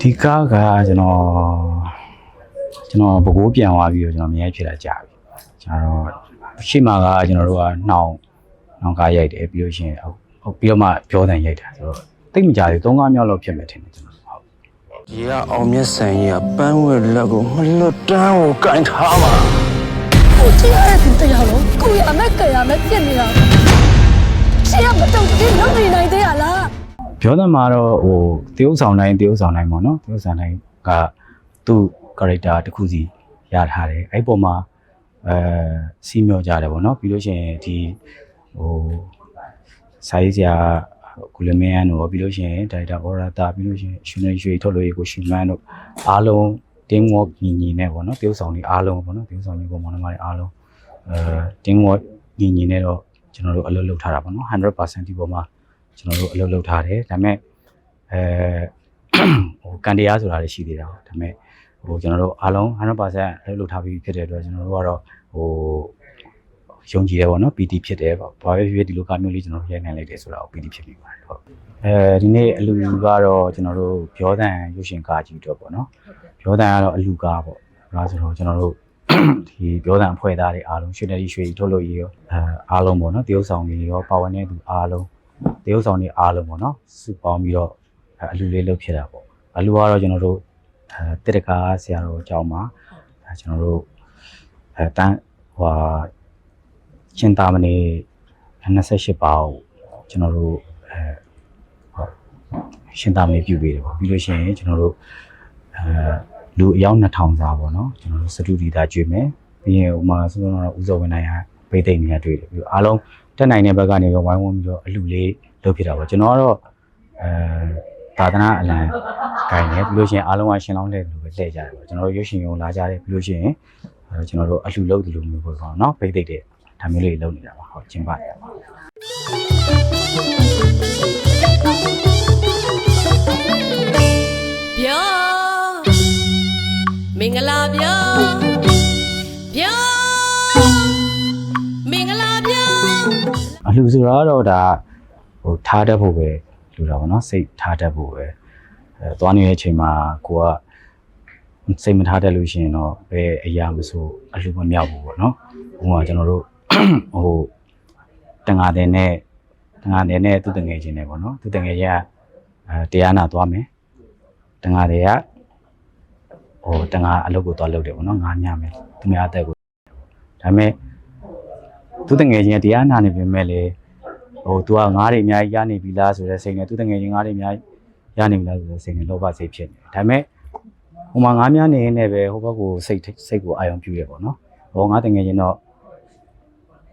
ဒီကားကကျွန်တော်ကျွန်တော်ဘကိုးပြန်သွားပြီးတော့ကျွန်တော်အများကြီးဖြစ်လာကြပြီကျွန်တော်ရှေ့မှာကကျွန်တော်တို့ကနှောင်နှောင်ကားရိုက်တယ်ပြီးလို့ရှိရင်ဟုတ်ဟုတ်ပြီးတော့မှပြောတဲ့ရိုက်တာဆိုတော့တိတ်မကြသေးသုံးကားမြောက်လောက်ဖြစ်မယ်ထင်တယ်ကျွန်တော်ဟုတ်ဒီကအောင်မြတ်ဆန်ကြီးကပန်းဝဲလက်ကိုမလွတ်တမ်းကိုကင်ထားပါကိုကြည့်ရတဲ့သူတရားလုံးကိုရမဲ့ကြရမဲ့ဖြစ်နေတာရှင်ကမတုံ့တင်လုပ်နေနိုင်သေးရလား ပြောတဲ့မှာတော့ဟိုတရုပ်ဆောင်တိုင်းတရုပ်ဆောင်တိုင်းပေါ့နော်တရုပ်ဆောင်တိုင်းကသူ့ character တစ်ခုစီရထားတယ်အဲ့ပေါ်မှာအဲစီးမြော့ကြတယ်ပေါ့နော်ပြီးလို့ရှိရင်ဒီဟိုစာရေးဆရာကုလမင်းတို့ပြီးလို့ရှိရင်ဒါရိုက်တာအော်ရာတာပြီးလို့ရှိရင်ရှင်နေရွှေထုတ်လို့ရေကိုရှင်မန်းတို့အားလုံး team work ညီညီနဲ့ပေါ့နော်တရုပ်ဆောင်တွေအားလုံးပေါ့နော်တရုပ်ဆောင်တွေပေါ်မှာလည်းအားလုံးအဲ team work ညီညီနဲ့တော့ကျွန်တော်တို့အလုပ်လုပ်ထားတာပေါ့နော်100%ဒီပေါ်မှာ ကျွန်တော်တို့အလုပ်လုပ်ထားတယ်ဒါပေမဲ့အဲဟိုကန်တရားဆိုတာလည်းရှိသေးတာပေါ့ဒါပေမဲ့ဟိုကျွန်တော်တို့အားလုံး100%အလုပ်လုပ်ထားပြီးဖြစ်တဲ့အတွက်ကျွန်တော်တို့ကတော့ဟိုယုံကြည်တယ်ပေါ့နော် PT ဖြစ်တယ်ပေါ့ဘာပဲဖြစ်ဖြစ်ဒီလိုကမျိုးလေးကျွန်တော်တို့ရိုက်နိုင်လိုက်တယ်ဆိုတာကို PT ဖြစ်ပြီးပါတယ်ဟုတ်အဲဒီနေ့အလူကတော့ကျွန်တော်တို့ပြောတန်ရုပ်ရှင်ကားကြီးတော့ပေါ့နော်ပြောတန်ကတော့အလူကားပေါ့ဒါဆိုတော့ကျွန်တော်တို့ဒီပြောတန်အဖွဲ့သားတွေအားလုံးရွှေနယ်ရွှေထုတ်လို့ရရောအဲအားလုံးပေါ့နော်တရုပ်ဆောင်တွေရောပါဝင်တဲ့သူအားလုံး တရုပ်ဆောင်တွေအားလုံးပေါ့နော်စုပေါင်းပြီးတော့အဲအလူလေးလုပ်ဖြစ်တာပေါ့အလူကတော့ကျွန်တော်တို့အဲတက်တကားဆရာတော်အကြောင်းမှာအဲကျွန်တော်တို့အဲတန်းဟိုဟာရှင်သာမဏေ28ပါကိုကျွန်တော်တို့အဲဟုတ်ရှင်သာမဏေပြုပေးတယ်ပေါ့ပြီးလို့ရှိရင်ကျွန်တော်တို့အဲလူအယောက်2000စာပေါ့နော်ကျွန်တော်တို့စတူဒီတာကျွေးမယ်ပြီးရင်ဟိုမှာဆိုတော့ဦးစောဝင်းနိုင်ဟာ ပိတ်သိမ့်နေရတွေ့တယ်ပြီးတော့အားလုံးတက်နိုင်တဲ့ဘက်ကနေတော့ဝိုင်းဝန်းပြီးတော့အလူလေးလုပ်ဖြစ်တာပေါ့ကျွန်တော်ကတော့အဲသာသနာအလံဂိုင်နေပြီးလို့ရှိရင်အားလုံးကရှင်လောင်းတဲ့လူပဲလှည့်ကြတယ်ပေါ့ကျွန်တော်တို့ရုပ်ရှင်ရုံလာကြတယ်ပြီးလို့ရှိရင်အဲကျွန်တော်တို့အလူလုပ်တယ်လို့မျိုးပေါ့ပေါ့နော်ဖိတ်သိတဲ့ဒါမျိုးလေးလုပ်နေတာပါဟုတ်ကျင်းပါတယ်ပါပြော လူဆိုတာကတော့ဒါဟိုထားတတ်ဖို့ပဲလူတာပေါ့နော်စိတ်ထားတတ်ဖို့ပဲအဲသွားနေတဲ့အချိန်မှာကိုကစိတ်မထားတတ်လို့ရှိရင်တော့ဘယ်အရာမဆိုအလူမမြောက်ဘူးပေါ့နော်ဟိုကကျွန်တော်တို့ဟိုတန်ငါတဲ့နဲ့တန်ငါတဲ့နဲ့သူတငယ်ချင်းနဲ့ပေါ့နော်သူတငယ်ချင်းကအဲတရားနာသွားမယ်တန်ငါတွေကဟိုတန်ငါအလုပ်ကိုသွားလုပ်တယ်ပေါ့နော်ငါညမယ်သူများအသက်ကိုဒါပေမဲ့ သူတငယ်ချင်းကတရားနာနေပြင်မဲ့လေဟို तू ကငါးတွေအများကြီးရနေပြီလားဆိုတဲ့စိတ်နဲ့သူတငယ်ချင်းငါးတွေအများကြီးရနေပြီလားဆိုတဲ့စိတ်နဲ့လောဘစိတ်ဖြစ်နေတယ်ဒါပေမဲ့ဟိုမှာငါးများနေနေပဲဟိုဘက်ကိုစိတ်စိတ်ကိုအာရုံပြုရပေါ့နော်ဟိုငါတငယ်ချင်းတော့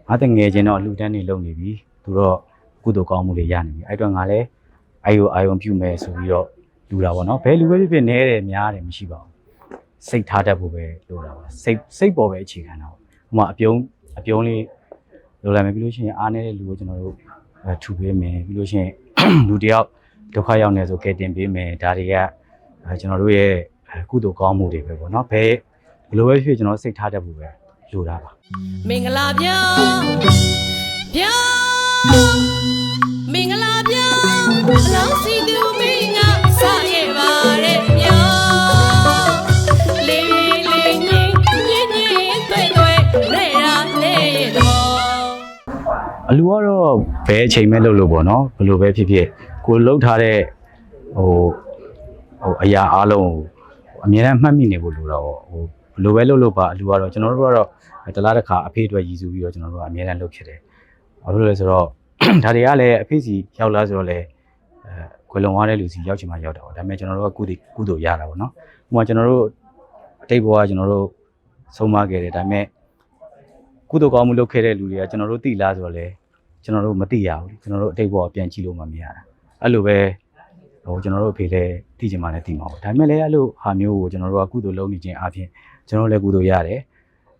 ငါတငယ်ချင်းတော့အလှူဒန်းနေလုပ်နေပြီသူတော့ကုသိုလ်ကောင်းမှုတွေရနေပြီအဲ့တော့ငါလည်းအာယုအာယုံပြုမယ်ဆိုပြီးတော့လူတာပေါ့နော်ဘယ်လူပဲဖြစ်ဖြစ်နဲတယ်များတယ်မရှိပါဘူးစိတ်ထားတတ်ဖို့ပဲလိုတာပါစိတ်စိတ်ပေါ်ပဲအခြေခံတာပေါ့ဟိုမှာအပြုံးအပြုံးလေး လိုလိုက်မယ်ပြီးလို့ရှိရင်အားနေတဲ့လူကိုကျွန်တော်တို့အဲထူပေးမယ်ပြီးလို့ရှိရင်လူတယောက်ဒုက္ခရောက်နေဆိုကဲတင်ပေးမယ်ဒါတွေကအဲကျွန်တော်တို့ရဲ့အဲကုသိုလ်ကောင်းမှုတွေပဲပေါ့နော်ဘယ်ဘယ်လိုပဲဖြစ်ဖြစ်ကျွန်တော်စိတ်ထားတတ်ဖို့ပဲလိုတာပါမင်္ဂလာပြောပြောမင်္ဂလာပြောအလောင်းစီသူ အလူကတော့ဘယ်အချိန်မဲ့လုပ်လို့ပေါ့နော်ဘယ်လိုပဲဖြစ်ဖြစ်ကိုလှုပ်ထားတဲ့ဟိုဟိုအရာအားလုံးကိုအမြဲတမ်းမှတ်မိနေဖို့လိုတာပေါ့ဟိုဘယ်လိုပဲလုပ်လို့ပါအလူကတော့ကျွန်တော်တို့ကတော့တလားတစ်ခါအဖေအတွက်ရည်စူးပြီးတော့ကျွန်တော်တို့ကအမြဲတမ်းလုပ်ဖြစ်တယ်ဘာလို့လဲဆိုတော့ဒါတွေကလည်းအဖေစီရောက်လာဆိုတော့လေအဲခွေလုံသွားတဲ့လူစီရောက်ချင်မှရောက်တာပေါ့ဒါပေမဲ့ကျွန်တော်တို့ကကုသိကုသိုလ်ရတာပေါ့နော်ဥပမာကျွန်တော်တို့အတိတ်ဘဝကကျွန်တော်တို့ဆုံးမခဲ့တယ်ဒါပေမဲ့ ကုသိုလ်ကောင်းမှုလုပ်ခဲ့တဲ့လူတွေကကျွန်တော်တို့သိလားဆိုတော့လေကျွန်တော်တို့မသိရဘူးကျွန်တော်တို့အတိတ်ဘဝပြန်ကြည့်လို့မှမရတာအဲ့လိုပဲဟိုကျွန်တော်တို့အဖေလည်းသိချင်မှလည်းသိမှာပေါ့ဒါပေမဲ့လည်းအဲ့လိုဟာမျိုးကိုကျွန်တော်တို့ကကုသိုလ်လုပ်နေခြင်းအပြင်ကျွန်တော်တို့လည်းကုသိုလ်ရတယ်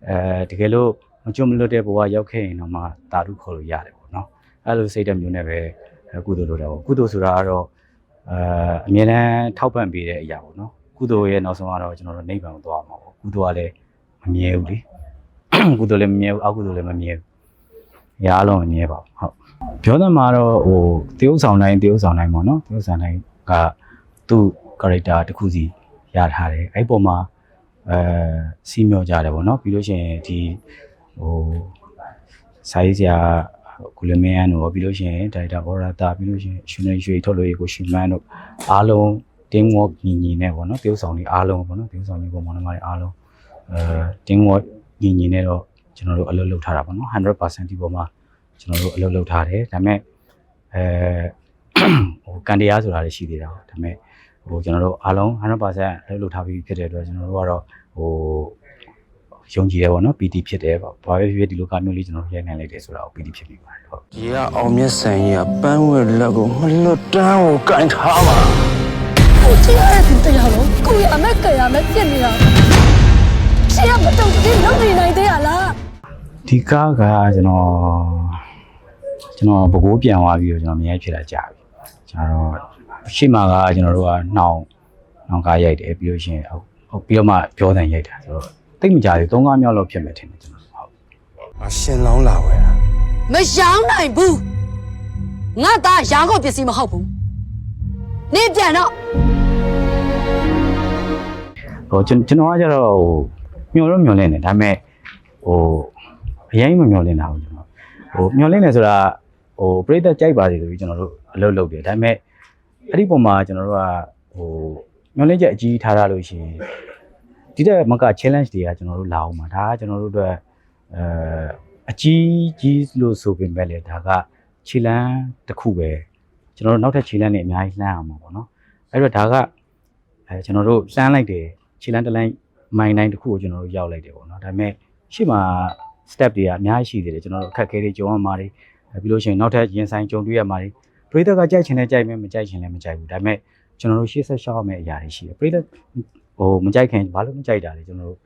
အဲတကယ်လို့မကြုံမလွတ်တဲ့ဘဝရောက်ခဲ့ရင်တော့မှတာဓုခေါ်လို့ရတယ်ပေါ့နော်အဲ့လိုစိတ်ဓာတ်မျိုးနဲ့ပဲကုသိုလ်လုပ်တာပေါ့ကုသိုလ်ဆိုတာကတော့အဲအမြဲတမ်းထောက်ပံ့ပေးတဲ့အရာပေါ့နော်ကုသိုလ်ရဲ့နောက်ဆုံးကတော့ကျွန်တော်တို့နိဗ္ဗာန်ကိုသွားမှာပေါ့ကုသိုလ်ကလည်းမမြဲဘူးလေ ကုသိုလ်လည်းမမြဲဘူးအကုသိုလ်လည်းမမြဲဘူး။ရားလုံးမမြဲပါဘူး။ဟုတ်။ပြောတဲ့မှာတော့ဟိုတရုပ်ဆောင်တိုင်းတရုပ်ဆောင်တိုင်းပေါ့နော်။တရုပ်ဆောင်တိုင်းကသူ့ character တစ်ခုစီရထားတယ်အဲ့ပေါ်မှာအဲစီးမြော့ကြတယ်ပေါ့နော်ပြီးလို့ရှိရင်ဒီဟိုစာရေးဆရာကုလမင်းန်တို့ပြီးလို့ရှိရင်ဒါရိုက်တာဘောရတာပြီးလို့ရှိရင်ရှင်နေရွှေထုတ်လို့ရေကိုရှင်မန်းတို့အားလုံး team work ညီညီနဲ့ပေါ့နော်တရုပ်ဆောင်တွေအားလုံးပေါ့နော်တရုပ်ဆောင်ညီကိုမောင်နှမတွေအားလုံးအဲ team work ညီညီနဲ့တော့ကျွန်တော်တို့အလုပ်လုပ်ထားတာပေါ့နော်100%ဒီပေါ်မှာကျွန်တော်တို့အလုပ်လုပ်ထားတယ်ဒါပေမဲ့အဲဟိုကန်တရားဆိုတာလည်းရှိသေးတာပေါ့ဒါပေမဲ့ဟိုကျွန်တော်တို့အားလုံး100%အလုပ်လုပ်ထားပြီးဖြစ်တဲ့အတွက်ကျွန်တော်တို့ကတော့ဟိုယုံကြည်တယ်ပေါ့နော် PT ဖြစ်တယ်ပေါ့ဘာပဲဖြစ်ဖြစ်ဒီလိုကမျိုးလေးကျွန်တော်တို့ရိုက်နိုင်လိုက်တယ်ဆိုတာကို PT ဖြစ်ပြီးပါတယ်ဟုတ်ဒီကအောင်မြတ်ဆန်ကြီးကပန်းဝဲလက်ကိုမလွတ်တမ်းကိုကင်ထားပါကိုကြည့်ရတဲ့သူတယောက်လုံးကိုရမယ်ကြရမယ်ဖြစ်နေတာရှင်းရမ တော့ဒီလုပ်နေနိုင်သေးရလားဒီကားကကျွန်တော်ကျွန်တော်ဘကိုးပြန်သွားပြီးတော့ကျွန်တော်မရိုက်ဖြစ်တာကြာပြီကျွန်တော်ရှေ့မှာကကျွန်တော်တို့ကနှောင်နှောင်ကားရိုက်တယ်ပြီးလို့ရှိရင်ဟုတ်ဟုတ်ပြီးတော့မှပြောတဲ့ရိုက်တာဆိုတော့တိတ်မကြသေးသုံးကားမြောက်လောက်ဖြစ်မယ်ထင်တယ်ကျွန်တော်ဟုတ်အရှင်လောင်းလာဝဲတာမရောင်းနိုင်ဘူးငါသားရောင်းကုန်ပစ္စည်းမဟုတ်ဘူးနေပြန်တော့ဟိုကျွန်ကျွန်တော်ကကျတော့ဟို မျောတော့မျောလင်းတယ်ဒါပေမဲ့ဟိုအရင်မမျောလင်းတာဘူးကျွန်တော်ဟိုမျောလင်းတယ်ဆိုတာဟိုပြိသက်ကြိုက်ပါစေဆိုပြီးကျွန်တော်တို့အလုပ်လုပ်တယ်ဒါပေမဲ့အဲ့ဒီပုံမှာကျွန်တော်တို့ကဟိုမျောလင်းချက်အကြီးထားရလို့ရှိရင်ဒီတဲ့မက challenge တွေကကျွန်တော်တို့လာအောင်ပါဒါကကျွန်တော်တို့အတွက်အဲအကြီးကြီးလို့ဆိုပေမဲ့လေဒါကခြေလန်းတစ်ခုပဲကျွန်တော်တို့နောက်ထပ်ခြေလန်းတွေအများကြီးလှမ်းအောင်ပါပေါ့နော်အဲ့တော့ဒါကအဲကျွန်တော်တို့လှမ်းလိုက်တယ်ခြေလမ်းတစ်လိုင်း မိုင်တိုင်းတစ်ခုကိုကျွန်တော်တို့ရောက်လိုက်တယ်ပေါ့နော်ဒါပေမဲ့ရှေ့မှာ step တွေကအများကြီးရှိသေးတယ်ကျွန်တော်တို့အခက်အခဲတွေကြုံရမှာတွေအဲပြီးလို့ရှိရင်နောက်ထပ်ရင်ဆိုင်ကြုံတွေ့ရမှာတွေပရိသတ်ကကြိုက်ချင်လဲကြိုက်မယ်မကြိုက်ချင်လဲမကြိုက်ဘူးဒါပေမဲ့ကျွန်တော်တို့ရှေ့ဆက်ရှောက်ရမယ့်အရာတွေရှိတယ်ပရိသတ်ဟိုမကြိုက်ခင်ဘာလို့မကြိုက်တာလဲကျွန်တော်တို့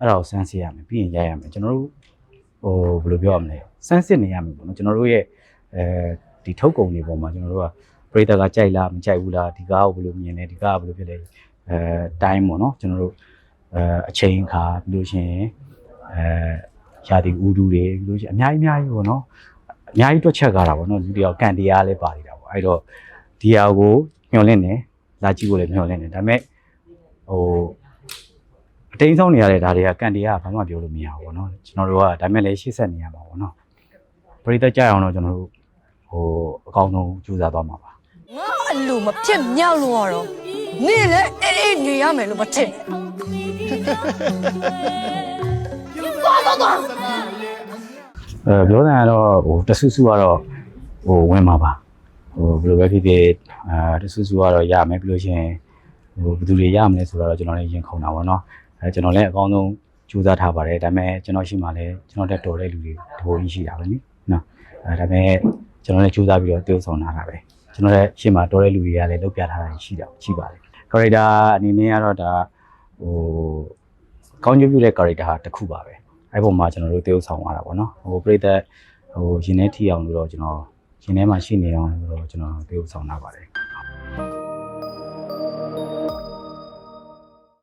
အဲ့ဒါကိုစမ်းစစ်ရမယ်ပြီးရင်ရိုက်ရမယ်ကျွန်တော်တို့ဟိုဘယ်လိုပြောရမလဲစမ်းစစ်နေရမယ်ပေါ့နော်ကျွန်တော်တို့ရဲ့အဲဒီထုတ်ကုန်တွေပေါ်မှာကျွန်တော်တို့ကပရိသတ်ကကြိုက်လားမကြိုက်ဘူးလားဒီကားကိုဘယ်လိုမြင်လဲဒီကားကဘယ်လိုဖြစ်လဲအဲတိုင်းပေါ့နော်ကျွန်တော်တို့ အဲအချိန်ခါပြီးလို့ရှိရင်အဲရာသီဥတုတွေပြီးလို့ရှိရင်အများကြီးအများကြီးပေါ့နော်အများကြီးတွက်ချက်ကြတာပေါ့နော်လူတယောက်ကန်တရားလည်းပါနေတာပေါ့အဲ့တော့ဒီဟာကိုမျှော်လင့်တယ်လာကြည့်ကိုလည်းမျှော်လင့်တယ်ဒါပေမဲ့ဟိုအတိမ်ဆုံးနေရတဲ့ဒါတွေကကန်တရားကဘာမှပြောလို့မရဘူးပေါ့နော်ကျွန်တော်တို့ကဒါပေမဲ့လည်းရှေ့ဆက်နေရမှာပေါ့နော်ပရိသတ်ကြရအောင်တော့ကျွန်တော်တို့ဟိုအကောင်းဆုံးကြိုးစားသွားမှာပါငါအလိုမဖြစ်မြောက်လို့ရတော့ နေလေအေးအေးနေရမယ်လို့မထင်နဲ့အဲပြောတယ်ကတော့ဟိုတဆူဆူကတော့ဟိုဝင်မှာပါဟိုဘယ်လိုပဲဖြစ်ဖြစ်အာတဆူဆူကတော့ရမယ်ပြီးလို့ရှိရင်ဟိုဘယ်သူတွေရမလဲဆိုတော့ကျွန်တော်လည်းရင်ခုန်တာပေါ့နော်အဲကျွန်တော်လည်းအကောင်းဆုံးကြိုးစားထားပါတယ်ဒါပေမဲ့ကျွန်တော်ရှိမှလည်းကျွန်တော်တက်တော်တဲ့လူတွေတဘိုးကြီးရှိတာပဲနိနော်အဲဒါပေမဲ့ကျွန်တော်လည်းကြိုးစားပြီးတော့တည်ဆောင်ထားတာပဲကျွန်တော်လည်းရှိမှတော်တဲ့လူတွေကလည်းလုပ်ပြထားတာရှိတာရှိပါတယ် character အနေနဲ့ကတော့ဒါဟိုကောင်းကျိုးပြုတဲ့ character ဟာတစ်ခုပါပဲအဲ့ပုံမှာကျွန်တော်တို့တည်ဥဆောင်သွားတာပေါ့နော်ဟိုပြိသက်ဟိုရင်ထဲထီအောင်လို့တော့ကျွန်တော်ရင်ထဲမှာရှိနေအောင်လို့တော့ကျွန်တော်တည်ဥဆောင်လာပါတယ်